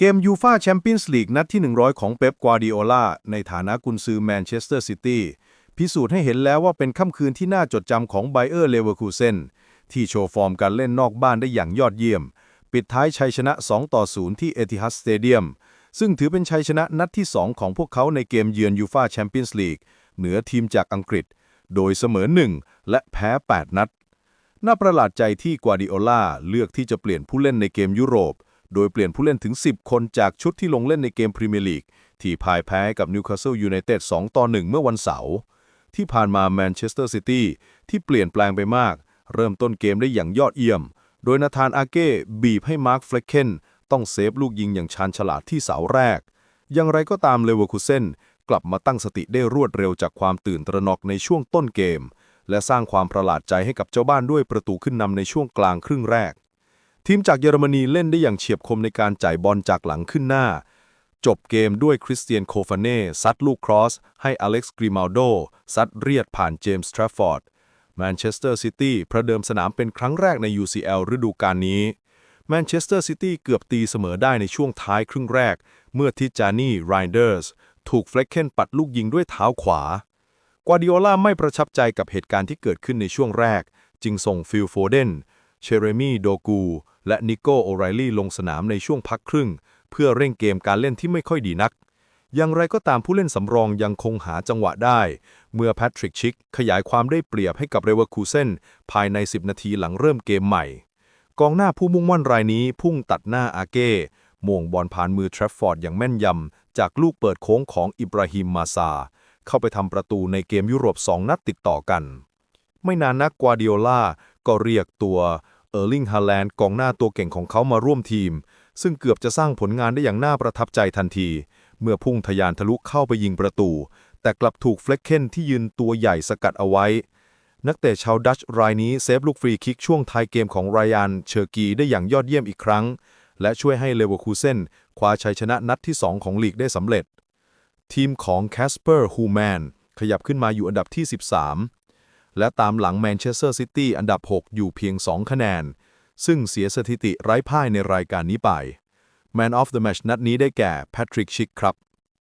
เกมยูฟาแชมเปี้ยนส์ลีกนัดที่ 100 ของเป๊ป กวาร์ดิโอลา ในฐานะกุนซือแมนเชสเตอร์ซิตี้ พิสูจน์ให้เห็นแล้วว่าเป็นค่ำคืนที่น่าจดจำของไบเออร์เลเวอร์คูเซนที่โชว์ฟอร์มการเล่นนอกบ้านได้อย่างยอดเยี่ยม ปิดท้ายชัยชนะ 2 ต่อ 0 ที่เอติฮัดสเตเดียม ซึ่งถือเป็นชัยชนะนัดที่ 2 ของพวกเขาในเกมเยือนยูฟาแชมเปี้ยนส์ลีกเหนือทีมจากอังกฤษ โดยเสมอ 1 และแพ้ 8 นัด น่าประหลาดใจที่กวาดิโอลาเลือกที่จะเปลี่ยนผู้เล่นในเกมยุโรป โดยเปลี่ยนผู้เล่นถึง 10 คนจากชุดที่ลงเล่นในเกมพรีเมียร์ลีกที่พ่ายแพ้กับนิวคาสเซิลยูไนเต็ด2ต่อ 1 เมื่อวันเสาร์ที่ผ่านมาแมนเชสเตอร์ซิตี้ที่เปลี่ยนแปลงไปมาก เริ่มต้นเกมได้อย่างยอดเยี่ยม โดยนาธานอาเก้บีบให้มาร์คเฟลเคนต้องเซฟลูกยิงอย่างชาญฉลาดที่เสาแรก อย่างไรก็ตามเลเวอร์คูเซนกลับมาตั้งสติได้รวดเร็วจากความตื่นตระหนกในช่วงต้นเกม และสร้างความประหลาดใจให้กับเจ้าบ้านด้วยประตูขึ้นนำในช่วงกลางครึ่งแรก ทีมจากเยอรมนีเล่นได้อย่างเฉียบคมในการจ่ายบอลจากหลังขึ้นหน้า จบเกมด้วยคริสเตียนโคฟาเน่ซัดลูกครอส ให้อเล็กซ์กริมาลโดซัดเรียดผ่านเจมส์ทรัฟฟอร์ดแมนเชสเตอร์ซิตี้ประเดิมสนามเป็นครั้งแรกใน UCL ฤดูกาลนี้แมนเชสเตอร์ซิตี้เกือบตีเสมอได้ในช่วงท้ายครึ่งแรก เมื่อที่จานี่ไรเดอร์สถูกเฟลเคนปัดลูกยิงด้วยเท้าขวากวาดิโอลาไม่ประทับใจกับเหตุการณ์ที่เกิดขึ้นในช่วงแรก จึงส่งฟิลโฟเดน เชเรมีโดกู และนิโกโอไรลี่ลงสนามในช่วงพักครึ่ง เพื่อเร่งเกมการเล่นที่ไม่ค่อยดีนัก อย่างไรก็ตามผู้เล่นสำรองยังคงหาจังหวะได้ เมื่อแพทริกชิกขยายความได้เปรียบให้กับเรเวอร์คูเซนภายใน 10 นาทีหลังเริ่มเกมใหม่ กองหน้าผู้มุ่งมั่นรายนี้พุ่งตัดหน้าอาเก้ม่วงบอลผ่านมือทรัฟฟอร์ดอย่างแม่นยำ จากลูกเปิดโค้งของอิบราฮิมมาซา เข้าไปทำประตูในเกมยุโรป 2 นัดติดต่อกัน ไม่นานนักกวาดิโอลาก็เรียกตัว ออร์ลิงฮาแลนด์กองหน้าตัวเก่งของเขามาร่วมทีม ซึ่งเกือบจะสร้างผลงานได้อย่างน่าประทับใจทันที เมื่อพุ่งทะยานทะลุเข้าไปยิงประตู แต่กลับถูกเฟล็กเคนที่ยืนตัวใหญ่สกัดเอาไว้ นักเตะชาวดัชรายนี้เซฟลูกฟรีคิกช่วงท้ายเกมของไรอันเชอร์กีได้อย่างยอดเยี่ยมอีกครั้ง และช่วยให้เลเวอร์คูเซนคว้าชัยชนะนัดที่ 2 ของลีกได้สำเร็จ ทีมของแคสเปอร์ฮูแมนขยับขึ้นมาอยู่อันดับที่ 13 และตามหลังแมนเชสเตอร์ซิตี้อันดับ 6 อยู่เพียง 2 คะแนน ซึ่งเสียสถิติไร้พ่ายในรายการนี้ไป Man of the Match นัดนี้ได้แก่แพทริกชิกครับ